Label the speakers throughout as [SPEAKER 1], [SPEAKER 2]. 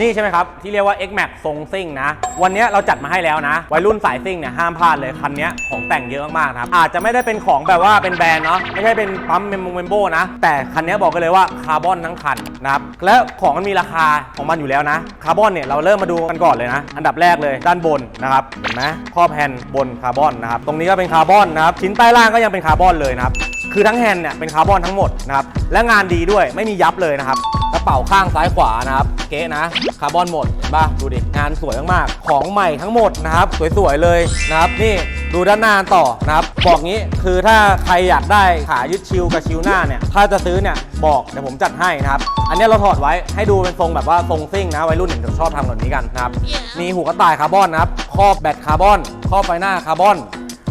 [SPEAKER 1] นี่ใช่ไหมครับ ที่เรียกว่า X Max ทรงซิ่งนะ วันนี้เราจัดมาให้แล้วนะ วัยรุ่นสายซิ่งเนี่ยห้ามพลาดเลย คันนี้ของแต่งเยอะมากๆครับ อาจจะไม่ได้เป็นของแบบว่าเป็นแบรนด์เนาะไม่ใช่เป็นปั๊มเมมโมเมมโบนะ แต่คันนี้บอกกันเลยว่าคาร์บอนทั้งคันนะครับและของมันมีราคาของมันอยู่แล้วนะคาร์บอนเนี่ยเราเริ่มมาดูกันก่อนเลยนะ อันดับแรกเลยด้านบนนะครับเห็นไหมข้อแผ่นบนคาร์บอนนะครับตรงนี้ก็เป็นคาร์บอนนะครับชิ้นใต้ล่างก็ยังเป็นคาร์บอนเลยนะครับคือทั้งแฮนด์เนี่ยเป็นคาร์บอนทั้งหมดนะครับและงานดีด้วยไม่มียับเลยนะครับกระเป๋าข้างซ้ายขวานะครับ เก๊ะนะคาร์บอนหมดเห็นป่ะดูดิงานสวยมากๆของใหม่ทั้งหมดนะครับสวยๆเลยนะครับนี่ดูด้านหน้าต่อนะครับบอกงี้คือถ้าใครอยากได้ขายึดชิลกับชิลหน้าเนี่ยถ้าจะซื้อเนี่ยบอกเดี๋ยวผมจัดให้นะครับอันนี้เราถอดไว้ให้ดูเป็นทรงแบบว่าทรงซิ่งนะวัยรุ่นเนี่ยจะชอบทำแบบนี้กันนะครับมีหูกระต่ายคาร์บอนนะครับครอบแบตคาร์บอนครอบไฟหน้าคาร์บอน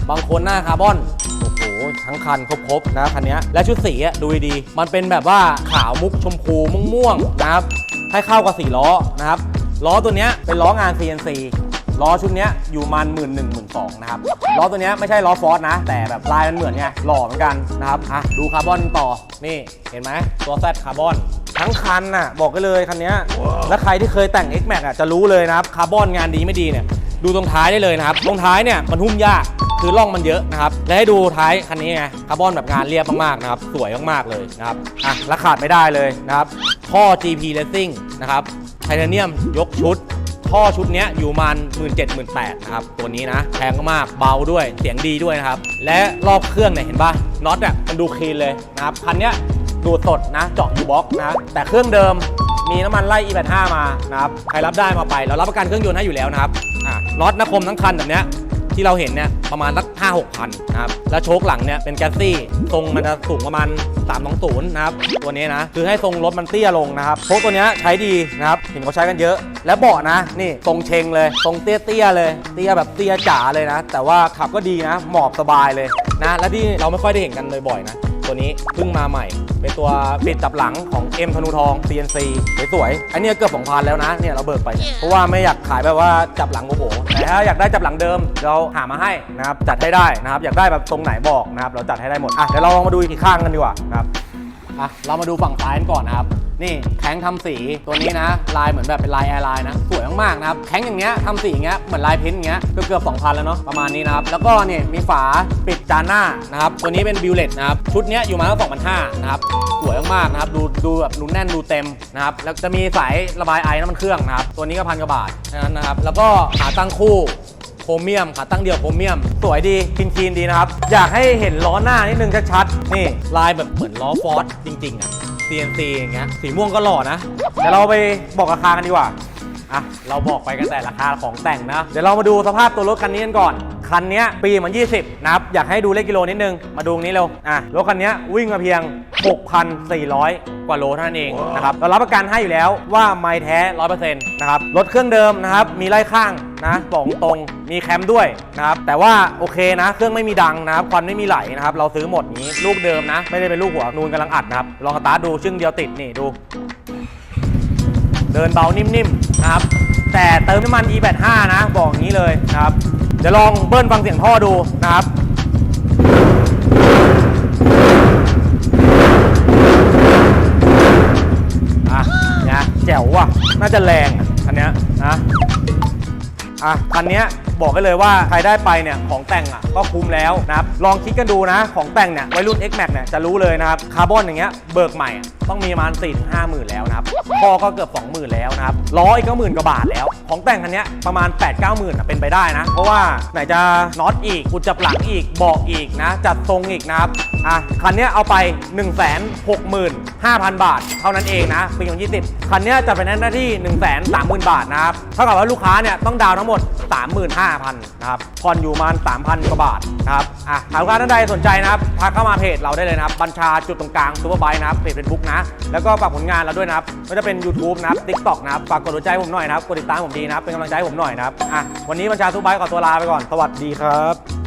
[SPEAKER 1] บางคนหน้าคาร์บอนโอ้โหทั้งคันครบๆนะคันเนี้ยและชุดสีอะดูดีๆมันเป็นแบบว่าขาวมุกชมพูม่วงๆนะครับ ให้เข้ากับสีล้อนะครับล้อตัวเนี้ยเป็นล้องาน CNC ล้อชุดเนี้ยอยู่มันหมื่นหนึ่งหมื่นสองนะครับล้อตัวเนี้ยไม่ใช่ล้อฟอสนะ แต่แบบลายมันเหมือนไงหล่อเหมือนกันนะครับอะดูคาร์บอนต่อนี่เห็นไหมตัวแซดคาร์บอนทั้งคันน่ะบอกกันเลยคันเนี้ยและใครที่เคยแต่ง X Max อะจะรู้เลยนะครับคาร์บอนงานดีไม่ดีเนี่ยดูตรงท้ายได้เลยนะครับตรงท้ายเนี่ยมันหุ้มยากคือร่องมันเยอะนะครับและให้ดูท้ายคันนี้ไงคาร์บอนแบบงานเรียบมากๆนะครับสวยมากๆเลยนะครับอะและขาดไม่ได้เลยนะครับท่อ GP Racing นะครับไทเทเนียมยกชุด ท่อชุดนี้อยู่มัน 1 7 0 0 0 8นะครับ ตัวนี้นะแพงมากเบาด้วยเสียงดีด้วยนะครับ และรอบเครื่องเนี่ยเห็นป่ะน็อตอะมันดูคลีนเลยนะครับคันเนี้ยดูสดนะเจาะยูบ็อกนะแต่เครื่องเดิมมีน้ำมันไล่ E85 มานะครับใครรับได้มาไป เรารับประกันเครื่องยนต์ให้อยู่แล้วนะครับอะน็อตนะคมทั้งคันแบบเนี้ย ที่เราเห็นเนี่ยประมาณสัก5 6พันนะครับ แล้วโชคหลังเนี่ยเป็นแกสซี่ ทรงมันจะสูงประมาณ320นะครับ ตัวนี้นะ คือให้ทรงรถมันเตี้ยลงนะครับโชคตัวนี้ใช้ดีนะครับเห็นเขาใช้กันเยอะ และเบาะนะ นี่ทรงเชงเลย ทรงเตี้ยๆเลย เตี้ยแบบเตี้ยจ๋าเลยนะ แต่ว่าขับก็ดีนะ หมอบสบายเลยนะ และที่เราไม่ค่อยได้เห็นกันบ่อยๆนะ ตัวนี้เพิ่งมาใหม่ เป็นตัวปิดจับหลังของ M ธนูทอง CNC สวยๆอันนี้เกือบ2,000แล้วนะเนี่ยเราเบิกไปเนี่ยเพราะว่าไม่อยากขายแบบว่าจับหลังโอ้โหแต่ถ้าอยากได้จับหลังเดิมเราหามาให้นะครับจัดให้ได้นะครับอยากได้แบบทรงไหนบอกนะครับเราจัดให้ได้หมดอะเดี๋ยวเราลองมาดูอีกข้างกันดีกว่านะครับอะเรามาดูฝั่งซ้ายกันก่อนนะครับ นี่แข้งทำสีตัวนี้นะ ลายเหมือนแบบเป็นลายแอร์ไลน์นะ สวยมากๆนะครับแข้งอย่างเงี้ยทำสีอย่างเงี้ยเหมือนลายเพ้นท์อย่างเงี้ยเกือบเกือบ2,000แล้วเนาะประมาณนี้นะครับ แล้วก็เนี่ยมีฝาปิดจานหน้านะครับ ตัวนี้เป็นบิวเลตนะครับ ชุดเนี้ยอยู่มาตั้ง2,500นะครับสวยมากๆนะครับ ดูดูแบบดูแน่นดูเต็มนะครับ แล้วจะมีสายระบายไอน้ำมันเครื่องนะครับ ตัวนี้ก็พันกว่าบาทนั้นนะครับ แล้วก็ขาตั้งคู่โครเมียมขาตั้งเดียวโครเมียม สวยดีคลีนๆดีนะครับ อยากให้เห็นล้อหน้านิดนึงชัดๆนี่ลายแบบเหมือนล้อฟอร์ดจริงๆอะ CNC อย่างเงี้ยสีม่วงก็หล่อนะเดี๋ยวเราไปบอกราคากันดีกว่าอะเราบอกไปกันแต่ราคาของแต่งนะ เดี๋ยวเรามาดูสภาพตัวรถคันนี้กันก่อน คันนี้ปีมัน 20 นะครับ อยากให้ดูเลขกิโลนิดนึง มาดูตรงนี้เร็ว อะ รถคันนี้วิ่งมาเพียง 6,400 กว่าโลเท่านั้นเองนะครับ เรารับประกันให้อยู่แล้วว่าไม่แท้ 100%นะครับ รถเครื่องเดิมนะครับ มีไล่ข้าง นะบอกตรงมีแคมด้วยนะครับแต่ว่าโอเคนะ เครื่องไม่มีดังนะครับควันไม่มีไหลนะครับเราซื้อหมดนี้ลูกเดิมนะ ไม่ได้เป็นลูกหัวนูนกำลังอัดนะครับลองสตาร์ทดูชึ่งเดียวติดนี่ดู เดินเบานิ่มๆนะครับแต่เติมน้ำมัน E85 นะ บอกอย่างนี้เลยนะครับเดี๋ยวลองเบิ้ลฟังเสียงท่อดูนะครับอะเนี่ยแจ๋วว่ะน่าจะแรง อะคันเนี้ยบอกกันเลยว่าใครได้ไปเนี่ยของแต่งอะก็คุ้มแล้วนะครับลองคิดกันดูนะของแต่งเนี่ยวัยรุ่น X Max เนี่ยจะรู้เลยนะครับคาร์บอนอย่างเงี้ยเบิกใหม่ต้องมีประมาณ4ี่ถึงห้าหมื่นแล้วนะครับคอก็เกือบ 20,000 แล้วนะครับล้ออีกก็หมื่นกว่าบาทแล้ว ของแต่งคันเนี้ยประมาณ 8 9 0 0 0 0เป็นไปได้นะ เพราะว่าไหนจะน็อตอีกกุดจับหลังอีกเบอกอีกนะจัดทรงอีกนะครับอะคันเนี้ยเอาไป 1 6 5 0 0 0 บาท เท่านั้นเองนะปี2020 คันเนี้ยจะเป็นหน้าที่ 1 3 0 0 0 0 บาทนะครับเท่ากับว่าลูกค้าเนี่ยต้องดาวทั้งหมด 35,000 5,000นะครับผ่อนอยู่ประมาณ3,000กว่าบาทนะครับอะหากลูกค้าท่านใดสนใจนะครับทักเข้ามาเพจเราได้เลยนะครับบัญชาจุดตรงกลางซูเปอร์ไบค์นะครับเพจเฟซบุ๊กนะแล้วก็ฝากผลงานเราด้วยนะครับไม่ว่าจะเป็น YouTube นะครับ TikTok นะครับฝากกดหัวใจผมหน่อยนะครับกดติดตามผมดีนะครับเป็นกำลังใจให้ผมหน่อยนะครับอะวันนี้บัญชาซูเปอร์ไบค์ขอตัวลาไปก่อนสวัสดีครับ